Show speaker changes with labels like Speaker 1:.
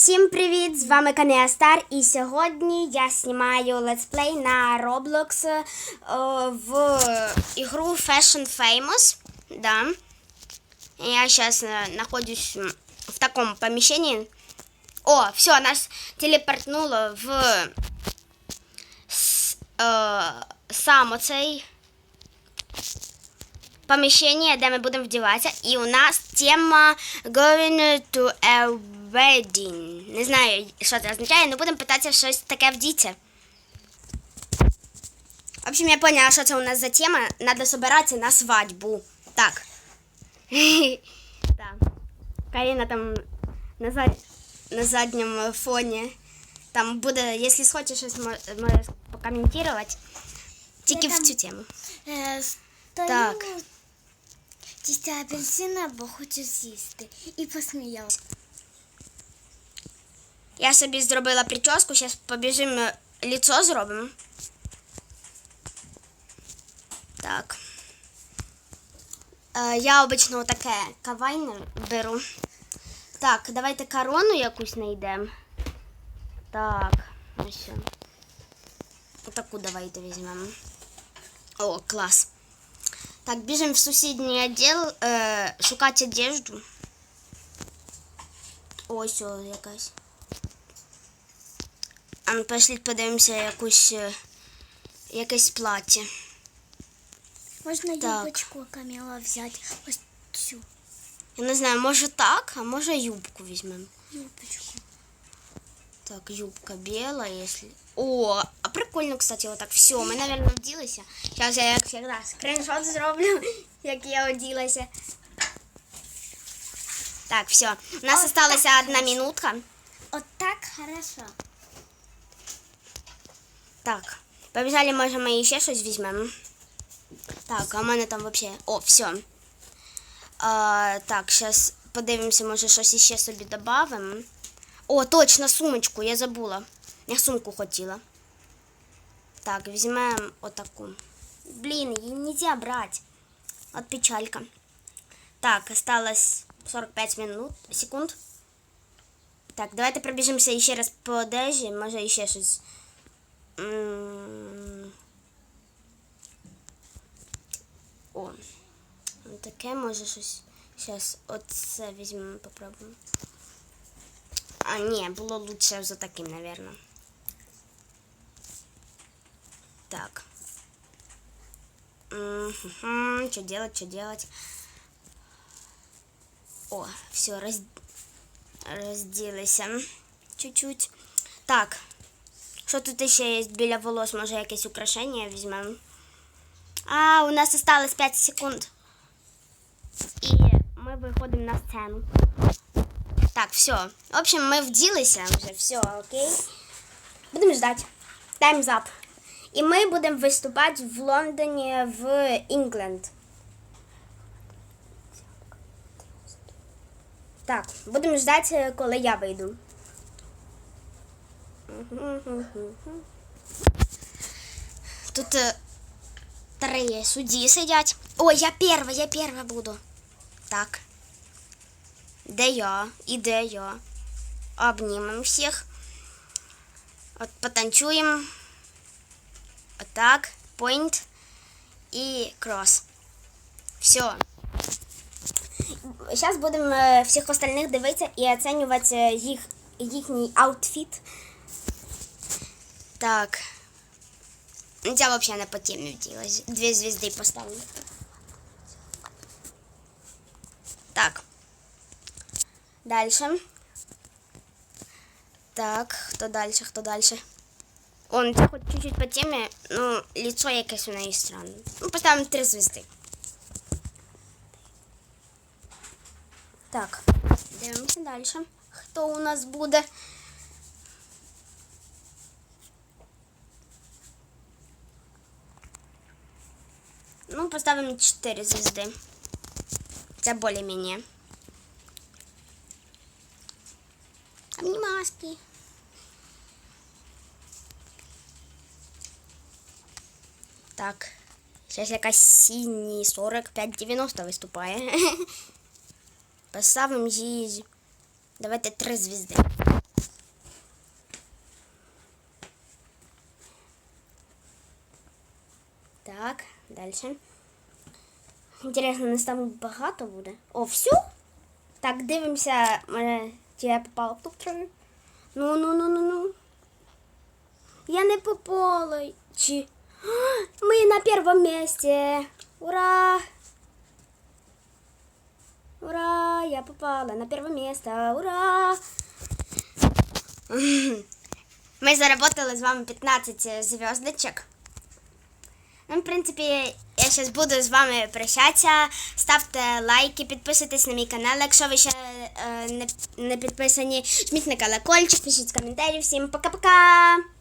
Speaker 1: Всім привіт! З вами Камія Стар, і сьогодні я знімаю летсплей на Roblox е, в ігру Fashion Famous. Да. Я сейчас знаходжусь в таком помещении. О, все, нас телепортнуло в с- е, сам оцей поміщення, де ми будемо вдіватися. І у нас тема going to a wedding. Не знаю, що це означає, але будемо питатися щось таке вдіться. В общем, я поняла, що це у нас за тема. Надо собиратися на свадьбу. Так. Так. Каріна там на, зад... на задньому фоні. Там буде, якщо схочеш щось мо- можеш покоментувати. Тільки в
Speaker 2: там-
Speaker 1: цю тему.
Speaker 2: Е, стою
Speaker 1: Так.
Speaker 2: тістя апельсина, бо хочу з'їсти. І посміялась.
Speaker 1: Я собі зробила прическу, зараз побіжимо, лицо зробимо. Так. Е, я обично таке кавайне беру. Так, давайте корону якусь знайдемо. Так, ось. що. Отаку давайте візьмемо. О, клас. Так, біжимо в сусідній відділ е, шукати одежду. Ось о, якась. А ну пошліть подивимося якусь е, якесь плаття.
Speaker 2: Можна
Speaker 1: Так.
Speaker 2: юбочку Каміла взяти. Ось цю
Speaker 1: Я не знаю, може так, а може юбку візьмемо.
Speaker 2: юбочку.
Speaker 1: Так, юбка біла, если. О, а прикольно, кстати, вот так. Все, ми, наверное, вділися. Сейчас я, як завжди, скриншот зроблю, як я оділася. Так, все. У нас
Speaker 2: О,
Speaker 1: осталася
Speaker 2: так,
Speaker 1: одна минутка.
Speaker 2: От так хорошо.
Speaker 1: Так, побіжали, може, ми ще щось візьмемо. Так, а в мене там вообще. О, все. А, так, зараз подивимося, може, щось іще собі додамо. О, точно, сумочку, я забула. Я сумку хотіла. Так, візьмемо отаку. Блін, її нельзя брати. От печалька. Так, осталось 45 минут, секунд. Так, давайте пробіжимося ще раз по одежі, може ще щось. М. О, ну, таке може щось. Зараз оце візьмемо, попробуємо. А, ні, було лучше за таким, наверное. Так. Мгм, Что делать, что делать? О, все, раз... розділися чуть-чуть. Так. Що тут ще є біля волос? Може якесь украшення візьмемо? А, у нас осталось 5 секунд. І ми виходимо на сцену. Так, все. В общем, ми вділися вже, все, окей. Будемо ждати. Time's up. І ми будемо виступати в Лондоні в Інгленд. Так, будемо ждати, коли я вийду. Тут е, три судді сидять. Ой, я перша, я перша буду. Так. Де я? І де я? Обнімемо всіх. От потанцюємо. Отак. Point. І крос. Все. Зараз будемо е, всіх остальних дивитися і оцінювати е, їх, їхній аутфіт. Так. Я вообще не по теме вділась. Дві звезди поставлю. Так. Дальше. Так, хто дальше, хто дальше? Он це хоч чуть-чуть по темі, ну, лицо якесь у неї странне. Ну, поставимо три звезди. Так, дивимося далі. Хто у нас буде? Ну, поставим 4 звезды. Это более-менее. Обнимашки. Так. Сейчас якась синий 45-90 виступає. Поставимо їй. Давайте 3 звезди. далі. Інтересно, нас там багато буде. О, все? Так, дивимося, може, чи я попала в топ-3. Ну, ну, ну, ну, ну. Я не попала. Чи... Мы на первом месте. Ура! Ура! Я попала на первое место. Ура! Ми заработали з вами 15 зв'язочок. Ну, в принципі, я зараз буду з вами прощатися. Ставте лайки, підписуйтесь на мій канал, якщо ви ще е, не, не підписані. Жміть на колокольчик, пишіть коментарі. Всім пока-пока!